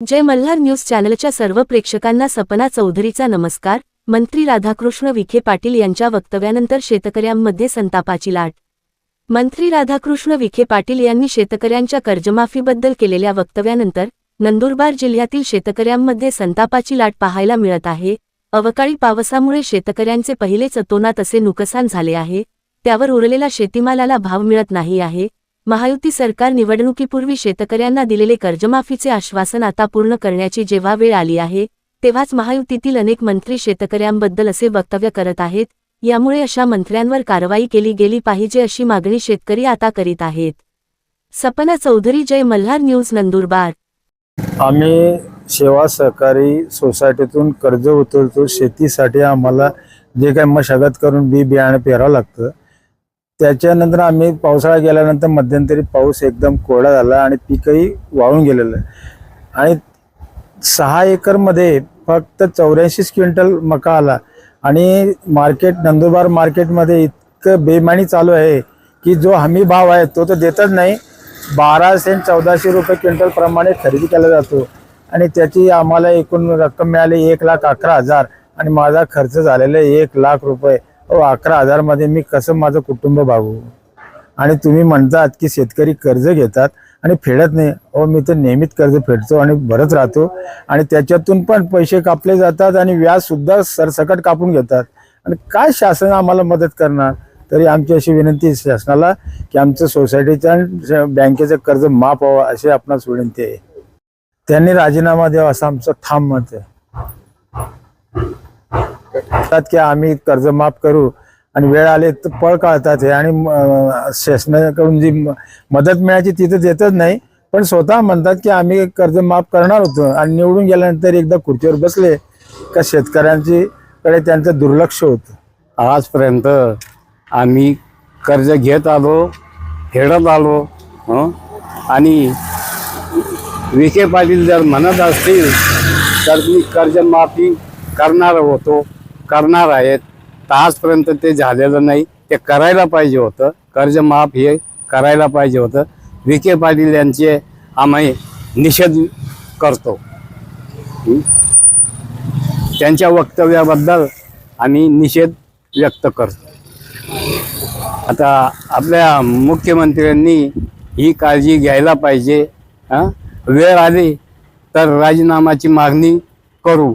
जय Malhar news चॅनलच्या सर्व प्रेक्षकांना सपना चौधरीचा नमस्कार. मंत्री राधाकृष्ण विखे पाटील यांच्या वक्तव्यानंतर शेतकऱ्यांमध्ये संतापाची लाट. मंत्री राधाकृष्ण विखे पाटील यांनी शेतकऱ्यांच्या कर्जमाफीबद्दल केलेल्या वक्तव्यानंतर नंदुरबार जिल्ह्यातील शेतकऱ्यांमध्ये संतापाची लाट पाहायला मिळत आहे. अवकाळी पावसामुळे शेतकऱ्यांचे पहिलेच अतोनात असे नुकसान झाले आहे. त्यावर उरलेला शेतीमालाला भाव मिळत नाही आहे. महायुती सरकार निवडणुकीपूर्वी शेतकऱ्यांना दिलेले कर्जमाफीचे आश्वासन आता पूर्ण करण्याची जेव्हा वेळ आली आहे तेव्हाच महायुतीतील अनेक मंत्री शेतकऱ्यांबद्दल असे वक्तव्य करत आहेत यामुळे अशा मंत्र्यांवर कारवाई केली गेली पाहिजे अशी मागणी शेतकरी आता करीत आहेत. सपना चौधरी जय मल्हार न्यूज नंदुरबार. आम्ही सेवा सहकारी सोसायटीतून कर्ज उतरतो शेतीसाठी आम्हाला जे काही मशागत करून बी बियाणं पेरावं लागतं त्याच्यानंतर आम्ही पावसाळा गेल्यानंतर मध्यंतरी पाऊस एकदम कोरडा झाला आणि पीकही वाळून गेलेलं आहे. आणि सहा एकरमध्ये फक्त चौऱ्याऐंशी क्विंटल मका आला. आणि मार्केट नंदुरबार मार्केटमध्ये इतकं बेमानी चालू आहे की जो हमी भाव आहे तो तर देतच नाही. बाराशे सेंट चौदाशे रुपये क्विंटल प्रमाणे खरेदी केला जातो. आणि त्याची आम्हाला एकूण रक्कम मिळाली एक लाख अकरा हजार आणि माझा खर्च झालेला आहे एक लाख रुपये. अकरा हजारमध्ये मी कसं माझं कुटुंब भागू आणि तुम्ही म्हणतात की शेतकरी कर्ज घेतात आणि फेडत नाही. अहो मी तर नेहमीच कर्ज फेडतो आणि भरत राहतो. आणि त्याच्यातून पण पैसे कापले जातात आणि व्याज सुद्धा सरसकट कापून घेतात. आणि काय शासन आम्हाला मदत करणार? तरी आमची अशी विनंती आहे शासनाला की आमचं सोसायटीचं बँकेचं कर्ज माफ व्हावं अशी आपणास विनंती आहे. त्यांनी राजीनामा द्यावा असं आमचं ठाम मत आहे. म्हणतात की आम्ही कर्ज माफ करू आणि वेळ आले तर पळ काढतात हे. आणि म- शासनाकडून जी म- मदत मिळायची तिथं देतच नाही पण स्वतः म्हणतात की आम्ही कर्ज माफ करणार होतो. आणि निवडून गेल्यानंतर एकदा खुर्चीवर बसले का शेतकऱ्यांची कडे त्यांचं दुर्लक्ष होतं. आजपर्यंत आम्ही कर्ज घेत आलो फेडत आलो आणि विखे पाटील जर म्हणत असतील तर मी कर्जमाफी करणार होतो. करणार आहेत. तर आजपर्यंत ते झालेलं नाही. ते करायला पाहिजे होतं. कर्जमाफ हे करायला पाहिजे होतं. विखे पाटील यांचे आम्ही निषेध करतो. त्यांच्या वक्तव्याबद्दल आम्ही निषेध व्यक्त करतो. आता आपल्या मुख्यमंत्र्यांनी ही काळजी घ्यायला पाहिजे. वेळ आली तर राजीनामाची मागणी करू.